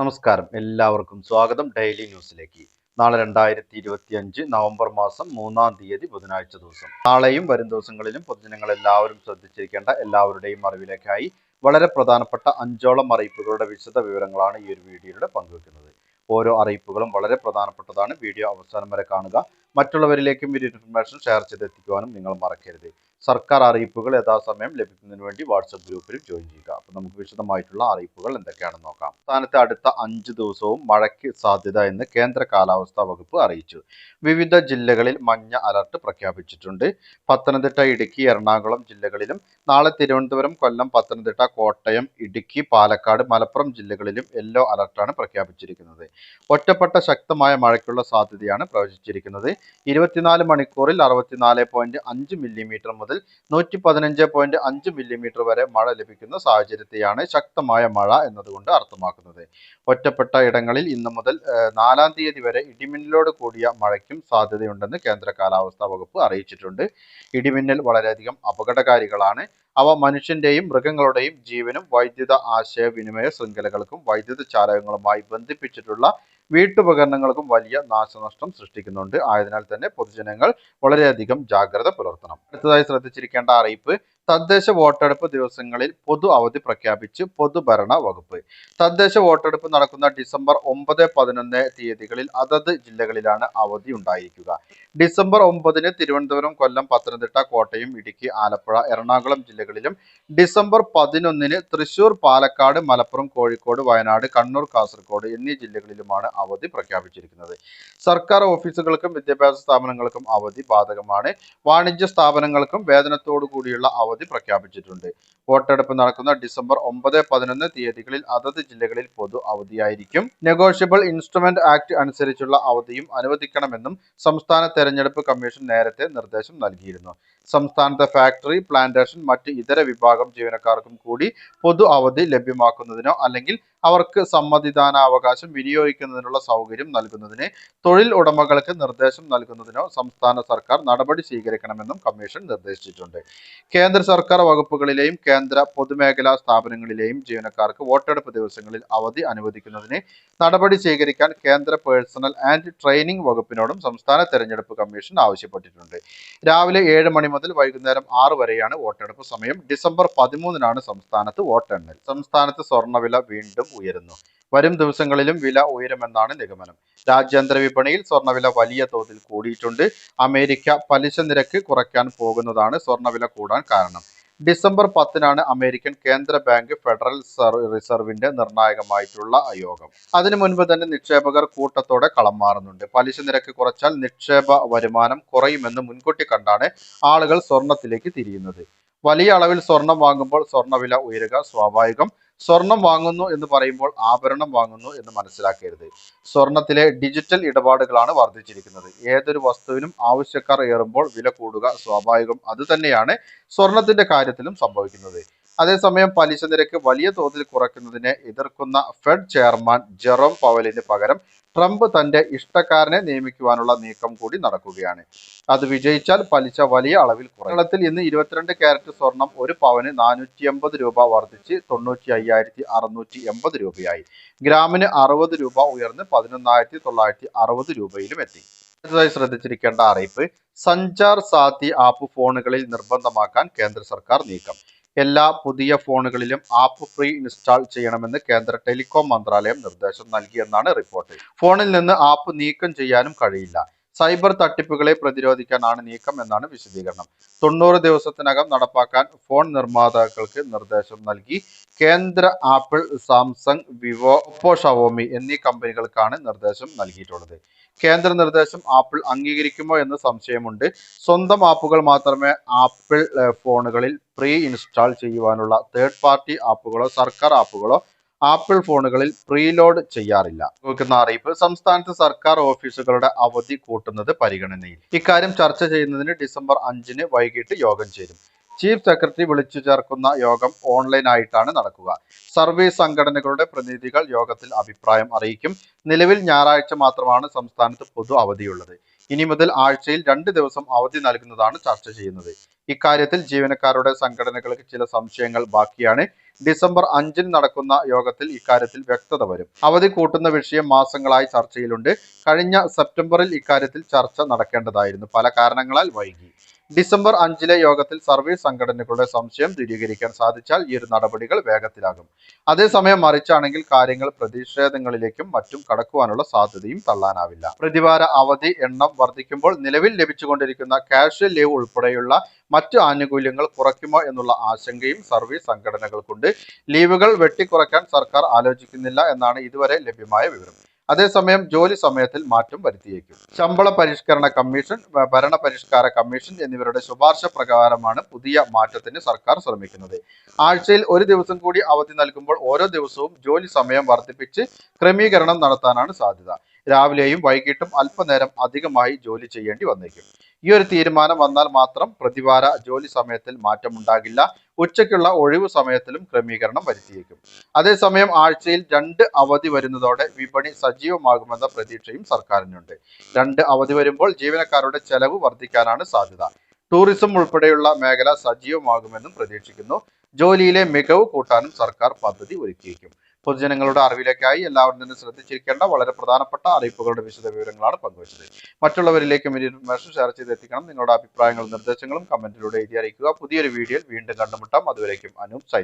നമസ്കാരം. എല്ലാവർക്കും സ്വാഗതം. ഡെയിലി ന്യൂസിലേക്ക് നാളെ രണ്ടായിരത്തി ഇരുപത്തി അഞ്ച് നവംബർ മാസം മൂന്നാം തീയതി ബുധനാഴ്ച ദിവസം. നാളെയും വരും ദിവസങ്ങളിലും പൊതുജനങ്ങൾ എല്ലാവരും ശ്രദ്ധിച്ചിരിക്കേണ്ട എല്ലാവരുടെയും അറിവിലേക്കായി വളരെ പ്രധാനപ്പെട്ട അഞ്ചോളം അറിയിപ്പുകളുടെ വിശദ വിവരങ്ങളാണ് ഈ ഒരു വീഡിയോയിലൂടെ പങ്കുവെക്കുന്നത്. ഓരോ അറിയിപ്പുകളും വളരെ പ്രധാനപ്പെട്ടതാണ്. വീഡിയോ അവസാനം വരെ കാണുക. മറ്റുള്ളവരിലേക്കും ഈ ഇൻഫർമേഷൻ ഷെയർ ചെയ്തെത്തിക്കുവാനും നിങ്ങൾ മറക്കരുത്. സർക്കാർ അറിയിപ്പുകൾ യഥാസമയം ലഭിക്കുന്നതിന് വേണ്ടി വാട്സപ്പ് ഗ്രൂപ്പിൽ ജോയിൻ ചെയ്യുക. അപ്പോൾ നമുക്ക് വിശദമായിട്ടുള്ള അറിയിപ്പുകൾ എന്തൊക്കെയാണെന്ന് നോക്കാം. സംസ്ഥാനത്ത് അടുത്ത അഞ്ച് ദിവസവും മഴയ്ക്ക് സാധ്യത എന്ന് കേന്ദ്ര കാലാവസ്ഥാ വകുപ്പ് അറിയിച്ചു. വിവിധ ജില്ലകളിൽ മഞ്ഞ അലർട്ട് പ്രഖ്യാപിച്ചിട്ടുണ്ട്. പത്തനംതിട്ട ഇടുക്കി എറണാകുളം ജില്ലകളിലും നാളെ തിരുവനന്തപുരം കൊല്ലം പത്തനംതിട്ട കോട്ടയം ഇടുക്കി പാലക്കാട് മലപ്പുറം ജില്ലകളിലും യെല്ലോ അലർട്ടാണ് പ്രഖ്യാപിച്ചിരിക്കുന്നത്. ഒറ്റപ്പെട്ട ശക്തമായ മഴയ്ക്കുള്ള സാധ്യതയാണ് പ്രവചിച്ചിരിക്കുന്നത്. ഇരുപത്തിനാല് മണിക്കൂറിൽ അറുപത്തിനാല് പോയിന്റ് അഞ്ച് മില്ലിമീറ്റർ മുതൽ നൂറ്റി പതിനഞ്ച് പോയിന്റ് അഞ്ച് മില്ലിമീറ്റർ വരെ മഴ ലഭിക്കുന്ന സാഹചര്യത്തെയാണ് ശക്തമായ മഴ എന്നതുകൊണ്ട് അർത്ഥമാക്കുന്നത്. ഒറ്റപ്പെട്ട ഇടങ്ങളിൽ ഇന്ന് മുതൽ നാലാം തീയതി വരെ ഇടിമിന്നലോട് കൂടിയ മഴയ്ക്കും സാധ്യതയുണ്ടെന്ന് കേന്ദ്ര കാലാവസ്ഥാ വകുപ്പ് അറിയിച്ചിട്ടുണ്ട്. ഇടിമിന്നൽ വളരെയധികം അപകടകാരികളാണ്. അവ മനുഷ്യന്റെയും മൃഗങ്ങളുടെയും ജീവനും വൈദ്യുത ആശയവിനിമയ ശൃംഖലകൾക്കും വൈദ്യുത ചാലകങ്ങളുമായി ബന്ധിപ്പിച്ചിട്ടുള്ള വീട്ടുപകരണങ്ങൾക്കും വലിയ നാശനഷ്ടം സൃഷ്ടിക്കുന്നുണ്ട്. ആയതിനാൽ തന്നെ പൊതുജനങ്ങൾ വളരെയധികം ജാഗ്രത പുലർത്തണം. അടുത്തതായി ശ്രദ്ധിച്ചിരിക്കേണ്ട അറിയിപ്പ് തദ്ദേശ വോട്ടെടുപ്പ് ദിവസങ്ങളിൽ പൊതു അവധി പ്രഖ്യാപിച്ച് പൊതുഭരണ വകുപ്പ്. തദ്ദേശ വോട്ടെടുപ്പ് നടക്കുന്ന ഡിസംബർ ഒമ്പത് പതിനൊന്ന് തീയതികളിൽ അതത് ജില്ലകളിലാണ് അവധി ഉണ്ടായിരിക്കുക. ഡിസംബർ ഒമ്പതിന് തിരുവനന്തപുരം കൊല്ലം പത്തനംതിട്ട കോട്ടയം ഇടുക്കി ആലപ്പുഴ എറണാകുളം ജില്ലകളിലും ഡിസംബർ പതിനൊന്നിന് തൃശൂർ പാലക്കാട് മലപ്പുറം കോഴിക്കോട് വയനാട് കണ്ണൂർ കാസർഗോഡ് എന്നീ ജില്ലകളിലുമാണ് അവധി പ്രഖ്യാപിച്ചിരിക്കുന്നത്. സർക്കാർ ഓഫീസുകൾക്കും വിദ്യാഭ്യാസ സ്ഥാപനങ്ങൾക്കും അവധി ബാധകമാണ്. വാണിജ്യ സ്ഥാപനങ്ങൾക്കും വേതനത്തോടു കൂടിയുള്ള അവധി പ്രഖ്യാപിച്ചിട്ടുണ്ട്. വോട്ടെടുപ്പ് നടക്കുന്ന ഡിസംബർ ഒമ്പത് പതിനൊന്ന് തീയതികളിൽ അതത് ജില്ലകളിൽ പൊതു അവധിയായിരിക്കും. നെഗോഷ്യബിൾ ഇൻസ്ട്രുമെന്റ് ആക്ട് അനുസരിച്ചുള്ള അവധിയും അനുവദിക്കണമെന്നും സംസ്ഥാന തെരഞ്ഞെടുപ്പ് കമ്മീഷൻ നേരത്തെ നിർദ്ദേശം നൽകിയിരുന്നു. സംസ്ഥാനത്തെ ഫാക്ടറി പ്ലാന്റേഷൻ മറ്റ് ഇതര വിഭാഗം ജീവനക്കാർക്കും കൂടി പൊതു അവധി ലഭ്യമാക്കുന്നതിനോ അല്ലെങ്കിൽ അവർക്ക് സമ്മതിദാനാവകാശം വിനിയോഗിക്കുന്നതിനുള്ള സൗകര്യം നൽകുന്നതിന് തൊഴിൽ ഉടമകൾക്ക് നിർദ്ദേശം നൽകുന്നതിനോ സംസ്ഥാന സർക്കാർ നടപടി സ്വീകരിക്കണമെന്നും കമ്മീഷൻ നിർദ്ദേശിച്ചിട്ടുണ്ട്. കേന്ദ്ര സർക്കാർ വകുപ്പുകളിലെയും കേന്ദ്ര പൊതുമേഖലാ സ്ഥാപനങ്ങളിലെയും ജീവനക്കാർക്ക് വോട്ടെടുപ്പ് ദിവസങ്ങളിൽ അവധി അനുവദിക്കുന്നതിന് നടപടി സ്വീകരിക്കാൻ കേന്ദ്ര പേഴ്സണൽ ആൻഡ് ട്രെയിനിംഗ് വകുപ്പിനോടും സംസ്ഥാന തെരഞ്ഞെടുപ്പ് കമ്മീഷൻ ആവശ്യപ്പെട്ടിട്ടുണ്ട്. രാവിലെ ഏഴ് മണി മുതൽ വൈകുന്നേരം ആറ് വരെയാണ് വോട്ടെടുപ്പ് സമയം. ഡിസംബർ പതിമൂന്നിനാണ് സംസ്ഥാനത്ത് വോട്ടെണ്ണൽ. സംസ്ഥാനത്ത് സ്വർണവില വീണ്ടും ഉയരുന്നു. വരും ദിവസങ്ങളിലും വില ഉയരുമെന്നാണ് നിഗമനം. രാജ്യാന്തര വിപണിയിൽ സ്വർണവില വലിയ തോതിൽ കൂടിയിട്ടുണ്ട്. അമേരിക്ക പലിശ നിരക്ക് കുറയ്ക്കാൻ പോകുന്നതാണ് സ്വർണവില കൂടാൻ കാരണം. ഡിസംബർ പത്തിനാണ് അമേരിക്കൻ കേന്ദ്ര ബാങ്ക് ഫെഡറൽ റിസർവിന്റെ നിർണായകമായിട്ടുള്ള യോഗം അതിനു മുൻപ് തന്നെ നിക്ഷേപകർ കൂട്ടത്തോടെ കളം മാറുന്നുണ്ട്. പലിശ നിരക്ക് കുറച്ചാൽ നിക്ഷേപ വരുമാനം കുറയുമെന്ന് മുൻകൂട്ടി കണ്ടാണ് ആളുകൾ സ്വർണത്തിലേക്ക് തിരിയുന്നത്. വലിയ അളവിൽ സ്വർണം വാങ്ങുമ്പോൾ സ്വർണവില ഉയരുക സ്വാഭാവികം. സ്വർണം വാങ്ങുന്നു എന്ന് പറയുമ്പോൾ ആഭരണം വാങ്ങുന്നു എന്ന് മനസ്സിലാക്കരുത്. സ്വർണത്തിലെ ഡിജിറ്റൽ ഇടപാടുകളാണ് വർദ്ധിച്ചിരിക്കുന്നത്. ഏതൊരു വസ്തുവിനും ആവശ്യക്കാർ ഏറുമ്പോൾ വില കൂടുക സ്വാഭാവികം. അതുതന്നെയാണ് സ്വർണത്തിന്റെ കാര്യത്തിലും സംഭവിക്കുന്നത്. അതേസമയം പലിശ നിരക്ക് വലിയ തോതിൽ കുറയ്ക്കുന്നതിനെ എതിർക്കുന്ന ഫെഡ് ചെയർമാൻ ജെറോം പവലിന് പകരം ട്രംപ് തന്റെ ഇഷ്ടക്കാരനെ നിയമിക്കുവാനുള്ള നീക്കം കൂടി നടക്കുകയാണ്. അത് വിജയിച്ചാൽ പലിശ വലിയ അളവിൽ കുറയും. കേരളത്തിൽ ഇന്ന് ഇരുപത്തിരണ്ട് ക്യാരറ്റ് സ്വർണം ഒരു പവന് നാനൂറ്റി എൺപത് രൂപ വർദ്ധിച്ച് തൊണ്ണൂറ്റി അയ്യായിരത്തി അറുന്നൂറ്റി എൺപത് രൂപയായി. ഗ്രാമിന് അറുപത് രൂപ ഉയർന്ന് പതിനൊന്നായിരത്തി തൊള്ളായിരത്തി അറുപത് രൂപയിലും എത്തി. അടുത്തതായി ശ്രദ്ധിച്ചിരിക്കേണ്ട അറിയിപ്പ് സഞ്ചാർ സാത്തി ആപ്പ് ഫോണുകളിൽ നിർബന്ധമാക്കാൻ കേന്ദ്ര സർക്കാർ നീക്കം. എല്ലാ പുതിയ ഫോണുകളിലും ആപ്പ് ഫ്രീ ഇൻസ്റ്റാൾ ചെയ്യണമെന്ന് കേന്ദ്ര ടെലികോം മന്ത്രാലയം നിർദ്ദേശം നൽകിയെന്നാണ് റിപ്പോർട്ട് ഫോണിൽ നിന്ന് ആപ്പ് നീക്കം ചെയ്യാനും കഴിയില്ല. സൈബർ തട്ടിപ്പുകളെ പ്രതിരോധിക്കാനാണ് നീക്കം എന്നാണ് വിശദീകരണം. തൊണ്ണൂറ് ദിവസത്തിനകം നടപ്പാക്കാൻ ഫോൺ നിർമ്മാതാക്കൾക്ക് നിർദ്ദേശം നൽകി കേന്ദ്ര Apple Samsung Vivo Oppo Xiaomi എന്നീ കമ്പനികൾക്കാണ് നിർദ്ദേശം നൽകിയിട്ടുള്ളത്. കേന്ദ്ര നിർദ്ദേശം ആപ്പിൾ അംഗീകരിക്കുമോ എന്ന് സംശയമുണ്ട്. സ്വന്തം ആപ്പുകൾ മാത്രമേ ആപ്പിൾ ഫോണുകളിൽ പ്രീ ഇൻസ്റ്റാൾ ചെയ്യുവാനുള്ള തേർഡ് പാർട്ടി ആപ്പുകളോ സർക്കാർ ആപ്പുകളോ ആപ്പിൾ ഫോണുകളിൽ പ്രീലോഡ് ചെയ്യാറില്ല. നോക്കുന്ന അറിയിപ്പ് സംസ്ഥാനത്ത് സർക്കാർ ഓഫീസുകളുടെ അവധി കൂട്ടുന്നത് പരിഗണനയിൽ. ഇക്കാര്യം ചർച്ച ചെയ്യുന്നതിന് ഡിസംബർ അഞ്ചിന് വൈകിട്ട് യോഗം ചേരും. ചീഫ് സെക്രട്ടറി വിളിച്ചു ചേർക്കുന്ന യോഗം ഓൺലൈനായിട്ടാണ് നടക്കുക. സർവീസ് സംഘടനകളുടെ പ്രതിനിധികൾ യോഗത്തിൽ അഭിപ്രായം അറിയിക്കും. നിലവിൽ ഞായറാഴ്ച മാത്രമാണ് സംസ്ഥാനത്ത് പൊതു അവധിയുള്ളത്. ഇനി മുതൽ ആഴ്ചയിൽ രണ്ട് ദിവസം അവധി നൽകുന്നതാണ് ചർച്ച ചെയ്യുന്നത്. ഇക്കാര്യത്തിൽ ജീവനക്കാരുടെ സംഘടനകൾക്ക് ചില സംശയങ്ങൾ ബാക്കിയാണ്. ഡിസംബർ അഞ്ചിന് നടക്കുന്ന യോഗത്തിൽ ഇക്കാര്യത്തിൽ വ്യക്തത വരും. അവധി കൂട്ടുന്ന വിഷയം മാസങ്ങളായി ചർച്ചയിലുണ്ട്. കഴിഞ്ഞ സെപ്റ്റംബറിൽ ഇക്കാര്യത്തിൽ ചർച്ച നടക്കേണ്ടതായിരുന്നു. പല കാരണങ്ങളാൽ വൈകി. ഡിസംബർ അഞ്ചിലെ യോഗത്തിൽ സർവീസ് സംഘടനകളുടെ സംശയം ദൂരീകരിക്കാൻ സാധിച്ചാൽ ഈ ഒരു നടപടികൾ വേഗത്തിലാകും. അതേസമയം മറിച്ചാണെങ്കിൽ കാര്യങ്ങൾ പ്രതിഷേധങ്ങളിലേക്കും മറ്റും കടക്കുവാനുള്ള സാധ്യതയും തള്ളാനാവില്ല. പ്രതിവാര അവധി എണ്ണം വർദ്ധിക്കുമ്പോൾ നിലവിൽ ലഭിച്ചുകൊണ്ടിരിക്കുന്ന കാഷ്വൽ ലീവ് ഉൾപ്പെടെയുള്ള മറ്റു ആനുകൂല്യങ്ങൾ കുറയ്ക്കുമോ എന്നുള്ള ആശങ്കയും സർവീസ് സംഘടനകൾക്കുണ്ട്. ലീവുകൾ വെട്ടിക്കുറയ്ക്കാൻ സർക്കാർ ആലോചിക്കുന്നില്ല എന്നാണ് ഇതുവരെ ലഭ്യമായ വിവരം. അതേസമയം ജോലി സമയത്തിൽ മാറ്റം വരുത്തിയേക്കും. ശമ്പള പരിഷ്കരണ കമ്മീഷൻ ഭരണ പരിഷ്കാര കമ്മീഷൻ എന്നിവരുടെ ശുപാർശ പ്രകാരമാണ് പുതിയ മാറ്റത്തിന് സർക്കാർ ശ്രമിക്കുന്നത്. ആഴ്ചയിൽ ഒരു ദിവസം കൂടി അവധി നൽകുമ്പോൾ ഓരോ ദിവസവും ജോലി സമയം വർദ്ധിപ്പിച്ച് ക്രമീകരണം നടത്താനാണ് സാധ്യത. രാവിലെയും വൈകിട്ടും അല്പനേരം അധികമായി ജോലി ചെയ്യേണ്ടി വന്നേക്കും. ഈ ഒരു തീരുമാനം വന്നാൽ മാത്രം പ്രതിവാര ജോലി സമയത്തിൽ മാറ്റമുണ്ടാകില്ല. ഉച്ചയ്ക്കുള്ള ഒഴിവു സമയത്തിലും ക്രമീകരണം വരുത്തിയേക്കും. അതേസമയം ആഴ്ചയിൽ രണ്ട് അവധി വരുന്നതോടെ വിപണി സജീവമാകുമെന്ന പ്രതീക്ഷയും സർക്കാരിനുണ്ട്. രണ്ട് അവധി വരുമ്പോൾ ജീവനക്കാരുടെ ചെലവ് വർദ്ധിക്കാനാണ് സാധ്യത. ടൂറിസം ഉൾപ്പെടെയുള്ള മേഖല സജീവമാകുമെന്നും പ്രതീക്ഷിക്കുന്നു. ജോലിയിലെ മികവ് കൂട്ടാനും സർക്കാർ പദ്ധതി ഒരുക്കിയേക്കും. പൊതുജനങ്ങളുടെ അറിവിലേക്കായി എല്ലാവരും തന്നെ ശ്രദ്ധിച്ചിരിക്കേണ്ട വളരെ പ്രധാനപ്പെട്ട അറിയിപ്പുകളുടെ വിശദ വിവരങ്ങളാണ് പങ്കുവച്ചത്. മറ്റുള്ളവരിലേക്കും ഈ ഇൻഫർമേഷൻ ഷെയർ ചെയ്തെത്തിക്കണം. നിങ്ങളുടെ അഭിപ്രായങ്ങളും നിർദ്ദേശങ്ങളും കമന്റിലൂടെ എഴുതി അറിയിക്കുക. പുതിയൊരു വീഡിയോയിൽ വീണ്ടും കണ്ടുമുട്ടാം. അതുവരേക്കും അനൂപ് സൈനി